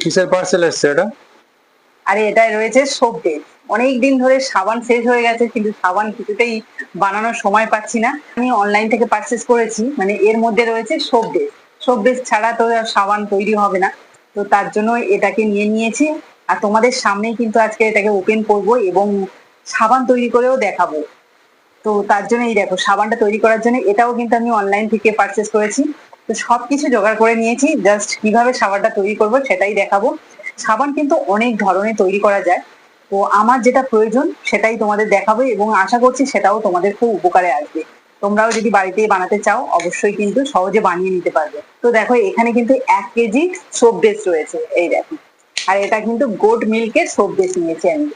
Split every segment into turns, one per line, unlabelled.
কিসের পার্সেল এসছে এটা?
আরে এটা রয়েছে ডে অনেক দিন ধরে সাবান শেষ হয়ে গেছে, কিন্তু সাবান কিছুতেই বানানোর সময় পাচ্ছি না। আমি অনলাইন থেকে পারচেস করেছি মানে এর মধ্যে রয়েছে সোপ বেস ছাড়া তো সাবান তৈরি হবে না। তো তার জন্য এটাকে নিয়ে নিয়েছি। আর তোমাদের সামনেই কিন্তু আজকে এটাকে ওপেন করব এবং সাবান তৈরি করেও দেখাবো। তো তার জন্য এই দেখো, সাবানটা তৈরি করার জন্য এটাও কিন্তু আমি অনলাইন থেকে পারচেস করেছি। তো সবকিছু জোগাড় করে নিয়েছি জাস্ট কীভাবে সাবানটা তৈরি করব সেটাই দেখাবো। সাবান কিন্তু অনেক ধরনের তৈরি করা যায়, তো আমার যেটা প্রয়োজন সেটাই তোমাদের দেখাবো এবং আশা করছি সেটাও তোমাদের খুব উপকারে আসবে। তোমরাও যদি বাড়িতে বানাতে চাও, অবশ্যই কিন্তু সহজে বানিয়ে নিতে পারবে। তো দেখো, এখানে কিন্তু এক কেজি সোপ বেস রয়েছে, এই দেখো। আর এটা কিন্তু গোট মিল্কের সোপ বেস নিয়েছি আমি।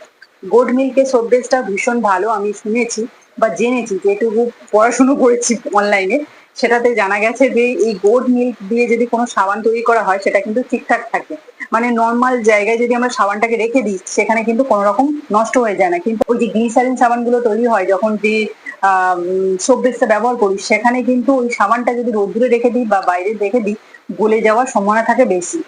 গোট মিল্কের সোপ বেসটা ভীষণ ভালো, আমি শুনেছি বা জেনেছি, যেটুকু পড়াশুনো করেছি অনলাইনে সেটাতে জানা গেছে যে এই গোড মিল্ক দিয়ে যদি কোনো সাবান তৈরি করা হয়, সেটা কিন্তু ঠিকঠাক থাকে। মানে নর্মাল জায়গায় যদি আমরা সাবানটাকে রেখে দিই, সেখানে কিন্তু কোনো রকম নষ্ট হয়ে যায় না। কিন্তু ওই যে গ্লিসারিন সাবানগুলো তৈরি হয়, যখন যে সোপ বেসটা ব্যবহার করি, সেখানে কিন্তু ওই সাবানটা যদি রোদ্দুরে রেখে দিই বা বাইরে রেখে দিই, গলে যাওয়ার সম্ভাবনা থাকে বেশি।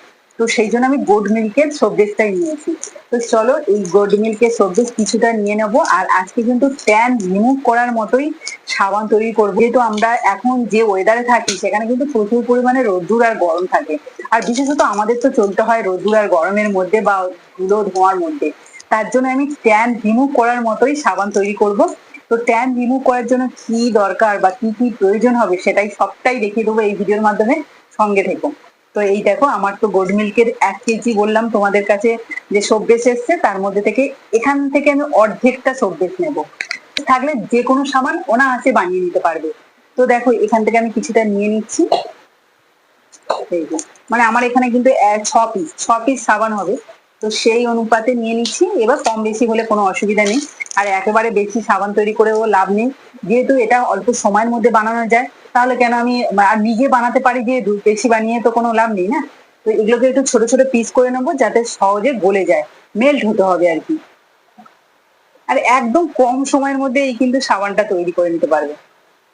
তো সেই জন্য আমি গোড মিল্কের সোপ বেসটাই নিয়েছি। তো চলো এই গোড মিল্কের সোপ বেস কিছুটা নিয়ে নেব। আর আজকে কিন্তু ট্যান রিমুভ করার মতোই সাবান তৈরি করব। যেহেতু আমরা এখন যে ওয়েদারে থাকি, সেখানে কিন্তু প্রচুর পরিমাণে রোদ্দুর আর গরম থাকে। আর বিশেষত আমাদের তো চলতে হয় রোদ্দুর আর গরমের মধ্যে বা ধুলো ধোঁয়ার মধ্যে। তার জন্য আমি ট্যান রিমুভ করার মতোই সাবান তৈরি করব। তো ট্যান রিমুভ করার জন্য কি দরকার বা কি কি প্রয়োজন হবে সেটাই সবটাই দেখিয়ে দেবো এই ভিডিওর মাধ্যমে। সঙ্গে থেকো। তো এই দেখো, আমার তো গোড মিল্কের এক কেজি বললাম তোমাদের কাছে যে সব্যেস এসছে, তার মধ্যে থেকে এখান থেকে আমি অর্ধেকটা সব্যেস নেব। থাকলে যে কোনো সামান অনায়াসে বানিয়ে নিতে পারবে। তো দেখো, এখান থেকে আমি কিছুটা নিয়ে নিচ্ছি। মানে আমার এখানে কিন্তু ছ পিস ছ পিস সাবান হবে। তো সেই অনুপাতে নিয়ে নিচ্ছি। এবার কম বেশি হলে কোনো অসুবিধা নেই। আর একেবারে বেশি সাবান তৈরি করেও লাভ নেই। যেহেতু এটা অল্প সময়ের মধ্যে বানানো যায় তাহলে কেন আমি আর নিজে বানাতে পারি যেহেতু বেশি বানিয়ে তো কোনো লাভ নেই না? তো এগুলোকে একটু ছোট ছোট পিস করে নেব যাতে সহজে গলে যায় মেল্ট হতে হবে আর কি। আর একদম কম সময়ের মধ্যে এই কিন্তু সাবানটা তৈরি করে নিতে পারবে।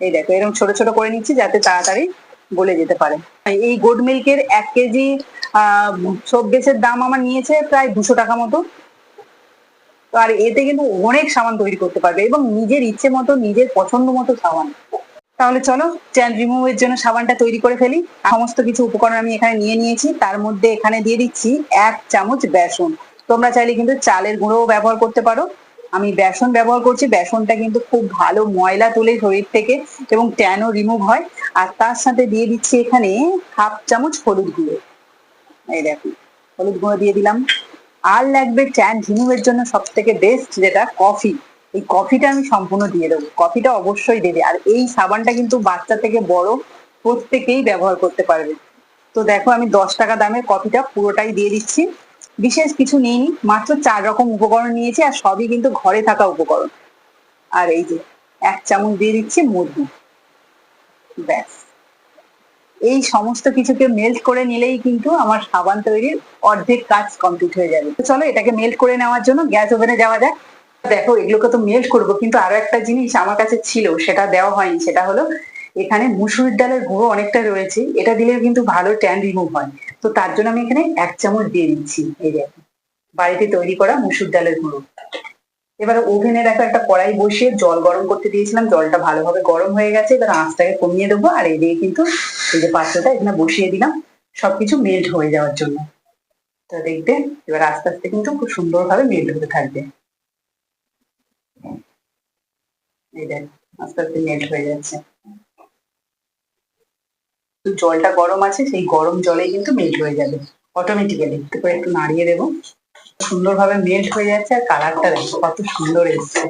এই দেখো, এরকম ছোট ছোট করে নিচ্ছি যাতে তাড়াতাড়ি গলে যেতে পারে। এই গোড মিল্কের এক কেজি আহ সব বেসের দাম আমার নিয়েছে প্রায় দুশো টাকা মতো। আর এতে কিন্তু অনেক সাবান তৈরি করতে পারবে এবং নিজের ইচ্ছে মতো, নিজের পছন্দ মতো সাবান। তাহলে চলো ট্যান রিমুভের জন্য সাবানটা তৈরি করে ফেলি। সমস্ত কিছু উপকরণ আমি এখানে নিয়ে নিয়েছি। তার মধ্যে এখানে দিয়ে দিচ্ছি এক চামচ বেসন। তোমরা চাইলে কিন্তু চালের গুঁড়োও ব্যবহার করতে পারো। আমি বেসন ব্যবহার করছি। বেসনটা কিন্তু খুব ভালো ময়লা তুলে শরীর থেকে এবং ট্যানও রিমুভ হয়। আর তার সাথে দিয়ে দিচ্ছি এখানে হাফ চামচ হলুদ গুঁড়ো। এই দেখো, হলুদ গুঁড়ো দিয়ে দিলাম। আর লাগবে ট্যান রিমুভের জন্য সব থেকে বেস্ট যেটা কফি এই কফিটা আমি সম্পূর্ণ দিয়ে দেবো। কফিটা অবশ্যই দেবে। আর এই সাবানটা কিন্তু বাচ্চা থেকে বড় প্রত্যেকেই ব্যবহার করতে পারবে। তো দেখো আমি দশ টাকা দামের কফিটা পুরোটাই দিয়ে দিচ্ছি। বিশেষ কিছু নিইনি, মাত্র চার রকম উপকরণ নিয়েছি আর সবই কিন্তু ঘরে থাকা উপকরণ। আর এই যে এক চামচ দিয়ে দিচ্ছি মধু ব্যাস। এই সমস্ত কিছুকে মেল্ট করে নিলেই কিন্তু আমার সাবান তৈরির অর্ধেক কাজ কমপ্লিট হয়ে যাবে। চলো এটাকে মেল্ট করে নেওয়ার জন্য গ্যাস ওভেনে যাওয়া যাক। দেখো, এগুলোকে তো মেল্ট করব, কিন্তু আরও একটা জিনিস আমার কাছে ছিল, সেটা দেওয়া হয়নি, সেটা হলো এখানে মুসুরির ডালের গুঁড়ো অনেকটা রয়েছে, এটা দিলেও কিন্তু ভালো ট্যান রিমুভ হয়। তো তার জন্য আমি এখানে এক চামচ দিয়ে দিচ্ছি, এই দেখো বাড়িতে তৈরি করা মুসুর ডালের গুঁড়ো। এবার ওভেনে দেখো একটা কড়াই বসিয়ে জল গরম করতে দিয়েছিলাম, জলটা ভালোভাবে গরম হয়ে গেছে, এবার আঁচটাকে কমিয়ে দেবো, আর এদিকে কিন্তু এই যে পাত্রটা এখানে বসিয়ে দিলাম, সবকিছু মেল্ট হয়ে যাওয়ার জন্য। তো দেখবে, এবার আস্তে আস্তে কিন্তু খুব সুন্দরভাবে মেল্ট হতে থাকবে। এই আস্তে আস্তে মেল্ট হয়ে যাচ্ছে। জলটা গরম আছে, সেই গরম জলেই কিন্তু মেল্ট হয়ে যাবে অটোমেটিক্যালি একটু করে একটু নাড়িয়ে দেবো। সুন্দরভাবে মেল্ট হয়ে যাচ্ছে, আর কালারটা দেখো, কত সুন্দর এসছে।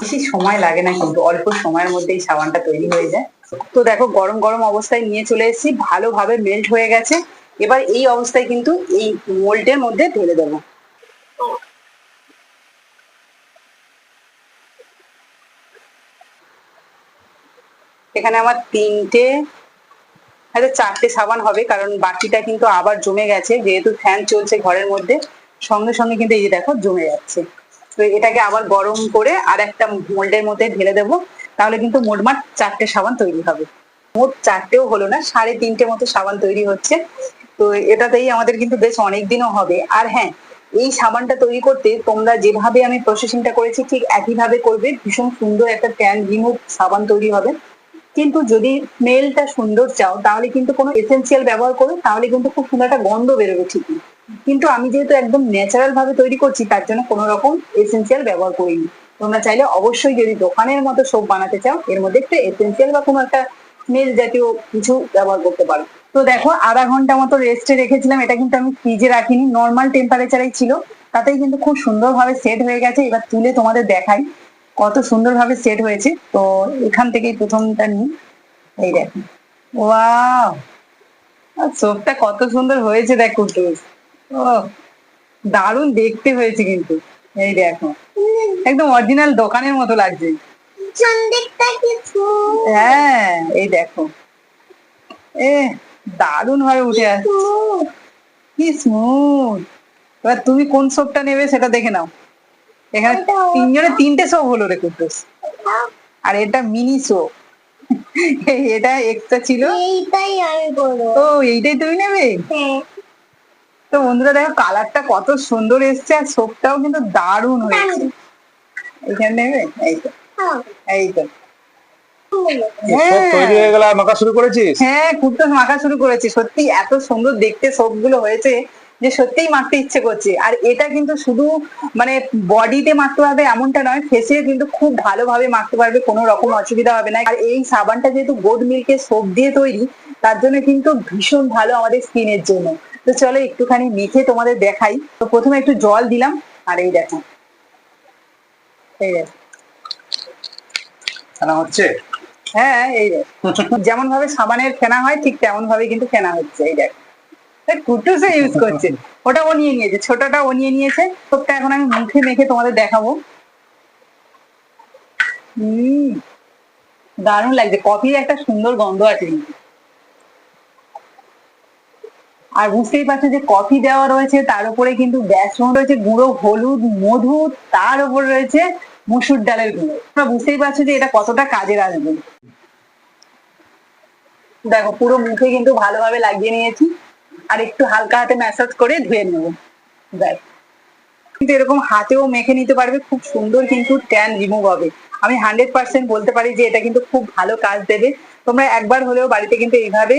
বেশি সময় লাগে না কিন্তু, অল্প সময়ের মধ্যে এই সাবানটা তৈরি হয়ে যায়। তো দেখো, গরম গরম অবস্থায় নিয়ে চলে এসেছি, ভালোভাবে মেল্ট হয়ে গেছে। এবার এই অবস্থায় কিন্তু এই মোল্ডের মধ্যে ঢেলে দেবো। এখানে আমার তিনটে, হয়তো চারটে সাবান হবে, কারণ বাকিটা কিন্তু আবার জমে গেছে, যেহেতু ফ্যান চলছে ঘরের মধ্যে, সঙ্গে সঙ্গে কিন্তু এই যে দেখো জমে যাচ্ছে। তো এটাকে আবার গরম করে আর একটা মোল্ডের মধ্যে ঢেলে দেবো, তাহলে কিন্তু মোটমাট চারটে সাবান তৈরি হবে। মোট চারটেও হলো না, সাড়ে তিনটে মতো সাবান তৈরি হচ্ছে। তো এটাতেই আমাদের কিন্তু বেশ অনেক দিনও হবে। আর হ্যাঁ এই সাবানটা তৈরি করতে তোমরা যেভাবে আমি প্রসেসিংটা করেছি, ঠিক একইভাবে করবে। ভীষণ সুন্দর একটা ট্যান রিমুভ সাবান তৈরি হবে। কিন্তু যদি স্মেলটা সুন্দর চাও, তাহলে কিন্তু কোনো এসেন্সিয়াল ব্যবহার করো, তাহলে কিন্তু খুব সুন্দর একটা গন্ধ বেরোবে ঠিকই। কিন্তু আমি যেহেতু একদম ন্যাচারাল ভাবে তৈরি করছি, তার জন্য কোনো রকম এসেন্সিয়াল ব্যবহার করিনি। তোমরা চাইলে অবশ্যই যদি দোকানের মতো সোপ বানাতে চাও, এর মধ্যে একটু এসেন্সিয়াল বা কোনো একটা স্মেল জাতীয় কিছু ব্যবহার করতে পারো। তো দেখো, আধা ঘণ্টা মতো রেস্টে রেখেছিলাম, এটা কিন্তু আমি ফ্রিজে রাখিনি নর্মাল টেম্পারেচারেই ছিল। তাতেই কিন্তু খুব সুন্দরভাবে সেট হয়ে গেছে। এবার তুলে তোমাদের দেখাই। কত সুন্দরভাবে সেট হয়েছে। তো এখান থেকেই প্রথমটা নিই। এই দেখো। ওয়াও! সোপটা কত সুন্দর হয়েছে দেখ কুটুস ও দারুণ দেখতে হয়েছে কিন্তু। এই দেখো। একদম অরিজিনাল দোকানের মতো লাগছে। হ্যাঁ এই দেখো। এ দারুণ ভাবে উঠে আসছে। কি স্মুথ এবার তুমি কোন সোপটা নেবে সেটা দেখে নাও। এখানে। তিনজনে তিনটে সোপ হলো রে কুটুস আর এটা মিনি সোপ এটা এক্সট্রা ছিল।
এইটাই আমি করব
তো এইটাই তুমি নেবে?
হ্যাঁ।
তো বন্ধুরা দেখো কালারটা কত সুন্দর এসছে আর সোপটাও কিন্তু দারুণ হয়েছে। এখানে নেবে? এই তো।
হ্যাঁ।
এই তো।
তৈরি হয়ে গেল মাখা শুরু করেছিস?
হ্যাঁ কুর্তা মাখা শুরু করেছি। সত্যি এত সুন্দর দেখতে সবগুলো হয়েছে। যে সত্যিই মারতে ইচ্ছে করছে। আর এটা কিন্তু শুধু মানে বডিতে মারতে পারবে এমনটা নয় ফেসে কিন্তু খুব ভালোভাবে মাখতে পারবে কোনো রকম অসুবিধা হবে না। আর এই সাবানটা যেহেতু গোদ মিল্কের সোপ দিয়ে তৈরি তার জন্য কিন্তু ভীষণ ভালো আমাদের স্কিনের জন্য। তো চলো একটুখানি মেখে তোমাদের দেখাই। তো প্রথমে একটু জল দিলাম আর এই দেখো। এই দেখো।
হচ্ছে?
হ্যাঁ এই দেখ। যেমন ভাবে সাবানের ফেনা হয় ঠিক তেমন ভাবে কিন্তু ফেনা হচ্ছে এই দেখ। কুটুসে ইউজ করছে ওটা ও নিয়ে নিয়েছে, ছোটটা ও নিয়ে নিয়েছে। সবটা এখন আমি মুখে মেখে তোমাদের দেখাবো। হম দারুণ লাগছে। কফির একটা সুন্দর গন্ধ আছে আর বুঝতেই পারছ যে কফি দেওয়া রয়েছে, তার উপরে কিন্তু বেসন রয়েছে, গুঁড়ো, হলুদ, মধু, তার উপর রয়েছে মুসুর ডালের গুঁড়ো। বুঝতেই পারছ যে এটা কতটা কাজের আসবে দেখো, পুরো মুখে কিন্তু ভালোভাবে লাগিয়ে নিয়েছি। আর একটু হালকা হাতে ম্যাসাজ করে ধুয়ে নেব। কিন্তু এরকম হাতেও মেখে নিতে পারবে খুব সুন্দর কিন্তু ট্যান রিমুভ হবে। আমি হান্ড্রেড পার্সেন্ট বলতে পারি যে এটা কিন্তু খুব ভালো কাজ দেবে। তোমরা একবার হলেও বাড়িতে কিন্তু এইভাবে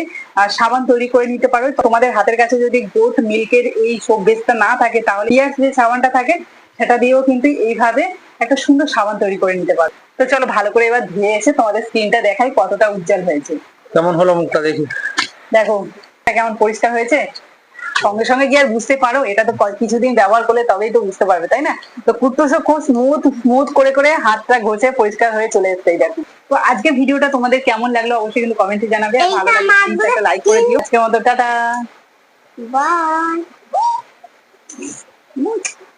সাবান তৈরি করে নিতে পারো। তোমাদের হাতের কাছে যদি গোট মিল্কের এই বেসটা না থাকে তাহলে পিয়াস যে সাবানটা থাকে সেটা দিয়েও কিন্তু এইভাবে একটা সুন্দর সাবান তৈরি করে নিতে পারো। তো চলো ভালো করে এবার ধুয়ে এসে তোমাদের স্কিনটা দেখাই কতটা উজ্জ্বল হয়েছে।
কেমন হলো মুখটা দেখি।
দেখো কেমন পরিষ্কার হয়েছে? সঙ্গে সঙ্গে গিয়ে আর বুঝতে পারো? এটা তো কিছুদিন ব্যবহার করলে তবেই তো বুঝতে পারবে তাই না? তো কুর্তোসও খুব স্মুথ স্মুথ করে করে হাতটা ঘষে পরিষ্কার হয়ে চলে এসছে দেখো। তো আজকে ভিডিওটা তোমাদের কেমন লাগল অবশ্যই কিন্তু কমেন্টে জানাবে। আর ভালো লাগলে একটা লাইক করে দিও। আজকের মতো টাটা।
বাই